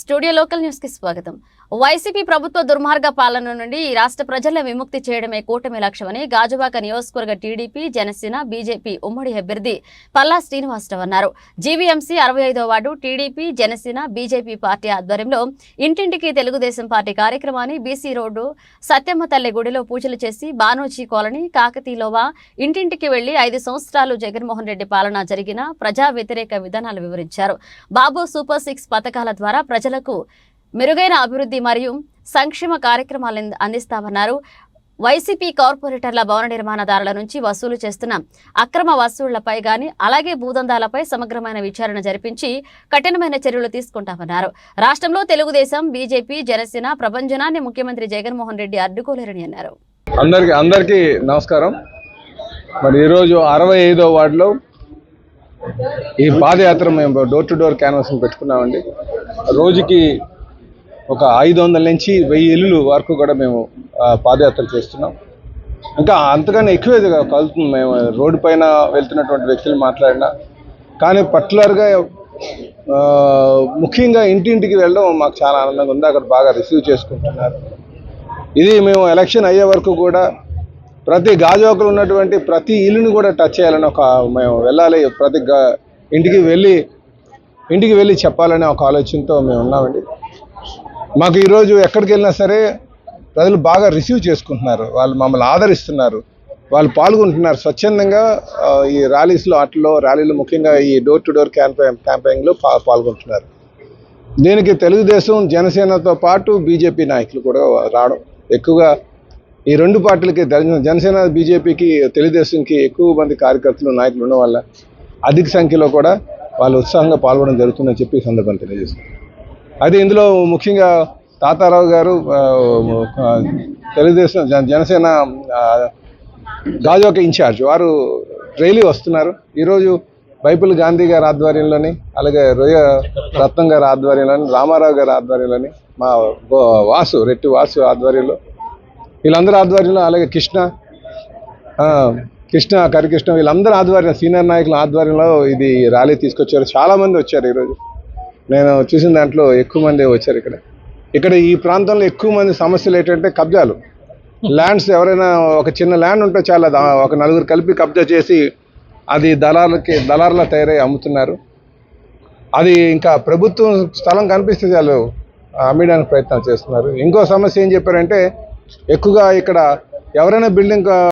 Studio local న్యూస్కి స్వాగతం. YCP ప్రభుత్వ దుర్మార్గ పాలన నుండి ఈ రాష్ట్ర ప్రజల విముక్తి చేయడమే కూటమి లక్ష్యమని గాజువాక నియోజకవర్గ టీడీపీ జనసేన బీజేపీ ఉమ్మడి అభ్యర్థి పల్లా శ్రీనివాసరావు అన్నారు. జీవీఎంసీ అరవై ఐదో ward TDP Janasena BJP party ఆధ్వర్యంలో ఇంటింటికి తెలుగుదేశం పార్టీ కార్యక్రమాన్ని బీసీ రోడ్డు సత్యమ్మ తల్లి గుడిలో పూజలు చేసి బానోజీ కాలనీ కాకతీలోవా ఇంటింటికి వెళ్ళి ఐదు సంవత్సరాలు జగన్మోహన్ రెడ్డి పాలన జరిగిన ప్రజా వ్యతిరేక విధానాలు వివరించారు. బాబు సూపర్ సిక్స్ పథకాల ద్వారా ప్రజలకు మెరుగైన అభివృద్ధి మరియు సంక్షేమ కార్యక్రమాలు అందిస్తామన్నారు. వైసీపీ కార్పొరేటర్ల భవన నిర్మాణదారుల నుంచి వసూలు చేస్తున్న అక్రమ వసూళ్ళపై గాని అలాగే భూదందాలపై సమగ్రమైన విచారణ జరిపించి కఠినమైన చర్యలు తీసుకుంటామన్నారు. రాష్ట్రంలో తెలుగుదేశం బీజేపీ జనసేన ప్రభంజనాన్ని ముఖ్యమంత్రి జగన్మోహన్ రెడ్డి అడ్డుకోలేరని అన్నారు. అందరికి అందరికీ నమస్కారం. మరి ఈరోజు అరవై ఐదో వార్డులో ఈ పాదయాత్ర మేము డోర్ టు డోర్ క్యాన్వాసింగ్ పెట్టుకున్నామండి. రోజుకి ఒక ఐదు వందల నుంచి వెయ్యి ఇల్లులు వరకు కూడా మేము పాదయాత్ర చేస్తున్నాం. ఇంకా అంతకన్నా ఎక్కువే కలుగుతుంది మేము. రోడ్డు పైన వెళ్తున్నటువంటి వ్యక్తులు మాట్లాడినా. కానీ పర్టికులర్గా ముఖ్యంగా ఇంటింటికి వెళ్ళడం మాకు చాలా ఆనందంగా ఉంది. అక్కడ బాగా రిసీవ్ చేసుకుంటున్నారు. ఇది మేము ఎలక్షన్ అయ్యే వరకు కూడా ప్రతి గాజువాకలు ఉన్నటువంటి ప్రతి ఇల్లుని కూడా టచ్ చేయాలని ఒక మేము వెళ్ళాలి. ప్రతి ఇంటికి వెళ్ళి ఇంటికి వెళ్ళి చెప్పాలనే ఒక ఆలోచనతో మేము ఉన్నామండి. మాకు ఈరోజు ఎక్కడికి వెళ్ళినా సరే ప్రజలు బాగా రిసీవ్ చేసుకుంటున్నారు. వాళ్ళు మమ్మల్ని ఆదరిస్తున్నారు. వాళ్ళు పాల్గొంటున్నారు. స్వచ్ఛందంగా ఈ ర్యాలీస్లో ఆటల్లో ర్యాలీలో ముఖ్యంగా ఈ డోర్ టు డోర్ క్యాంపెయిన్ క్యాంపెయిన్లో పా పాల్గొంటున్నారు. దీనికి తెలుగుదేశం జనసేనతో పాటు బీజేపీ నాయకులు కూడా రావడం ఎక్కువగా ఈ రెండు పార్టీలకి జనసేన బీజేపీకి తెలుగుదేశంకి ఎక్కువ మంది కార్యకర్తలు నాయకులు ఉండడం వల్ల అధిక సంఖ్యలో కూడా వాళ్ళు ఉత్సాహంగా పాల్గొనడం జరుగుతుందని చెప్పి ఈ సందర్భం తెలియజేస్తారు అది ఇందులో ముఖ్యంగా తాతారావు గారు తెలుగుదేశం జన- జనసేన గాజోక ఇన్ఛార్జ్. వారు రైలీ వస్తున్నారు. ఈరోజు బైపుల్ గాంధీ గారి ఆధ్వర్యంలోని అలాగే రొయ్య రత్నం గారి ఆధ్వర్యంలోని రామారావు గారి ఆధ్వర్యంలోని మా వాసు రెట్టి వాసు ఆధ్వర్యంలో వీళ్ళందరి ఆధ్వర్యంలో అలాగే కృష్ణ కృష్ణ కరికృష్ణ వీళ్ళందరూ ఆధ్వర్యం సీనియర్ నాయకుల ఆధ్వర్యంలో ఇది ర్యాలీ తీసుకొచ్చారు. చాలామంది వచ్చారు ఈరోజు. నేను చూసిన దాంట్లో ఎక్కువ మంది వచ్చారు ఇక్కడ. ఇక్కడ ఈ ప్రాంతంలో ఎక్కువ మంది సమస్యలు ఏంటంటే కబ్జాలు. ల్యాండ్స్ ఎవరైనా ఒక చిన్న ల్యాండ్ ఉంటే చాలా ఒక నలుగురు కలిపి కబ్జా చేసి అది దళాలకి దళారులా తయారై అమ్ముతున్నారు. అది ఇంకా ప్రభుత్వం స్థలం కనిపిస్తే చాలు అమ్మడానికి ప్రయత్నం చేస్తున్నారు. ఇంకో సమస్య ఏం చెప్పారంటే ఎక్కువగా ఇక్కడ ఎవరైనా బిల్డింగ్